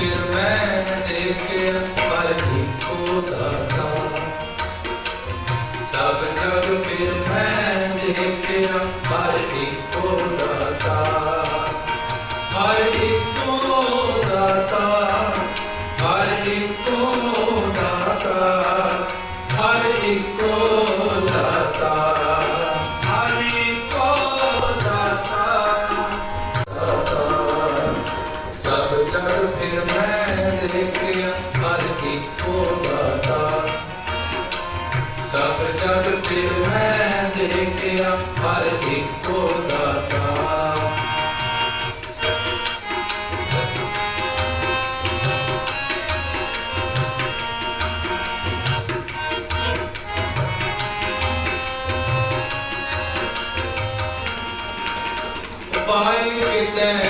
ਕਿਰਪੈ ਤੇ ਕਿਰਪਾ ਦੇਖੋ ਦਾ ਮੈਂ ਦੇਖਿਆ ਹਰ ਇੱਕੋ ਦਾਤਾ। ਕਿਤੇ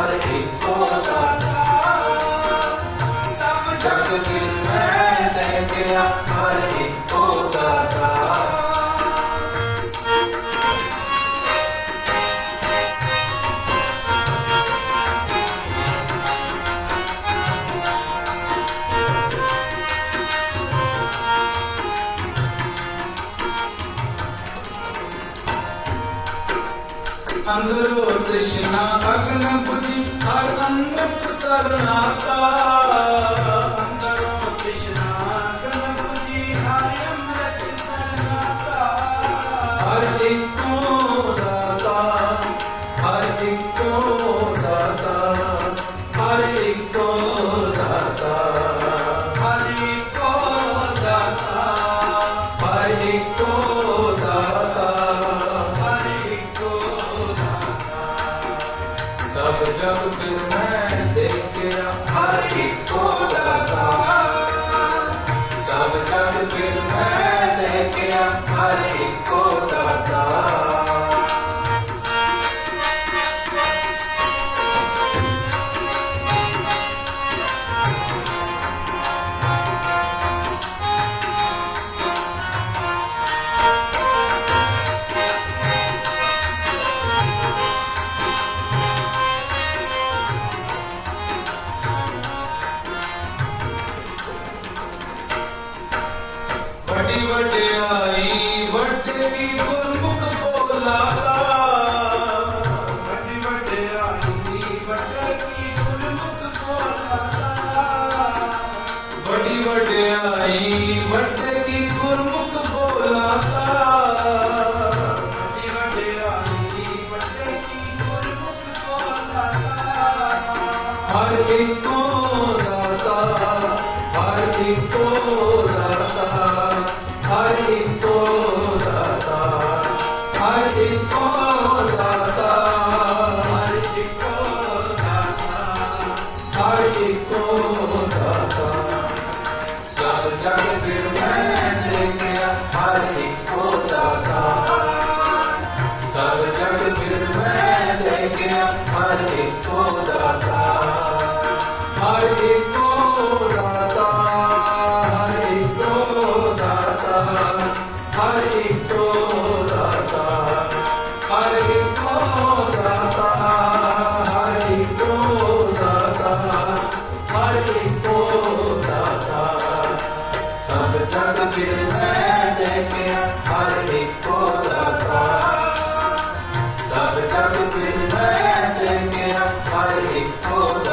I keep on ਅੰਦਰੋ ਤ੍ਰਿਸ਼ਨਾ ਅਗਨ ਪੁਜੀ ਹਰ ਅੰਮ੍ਰਿਤ ਸਰਨਾਤਾ open wide. ਵੱਡੀ ਵਡਿਆਈ, ਵੱਡੀ ਗੁਰਮੁਖ ਵੱਡੀ ਵਡਿਆਈ, ਵੱਡੀ ਗੁਰਮੁਖ ਭੋਲਾ। ਦਾ ਵੱਡੀ ਵਡਿਆਈ, ਵੱਡੀ ਗੁਰਮੁਖ ਭੋਲਾ। ਦਾ ਵੱਡੀ ਵਡਿਆਈ ਹਰ ਇੱਕੋ ਦਾਤਾ Halloween, Halloween.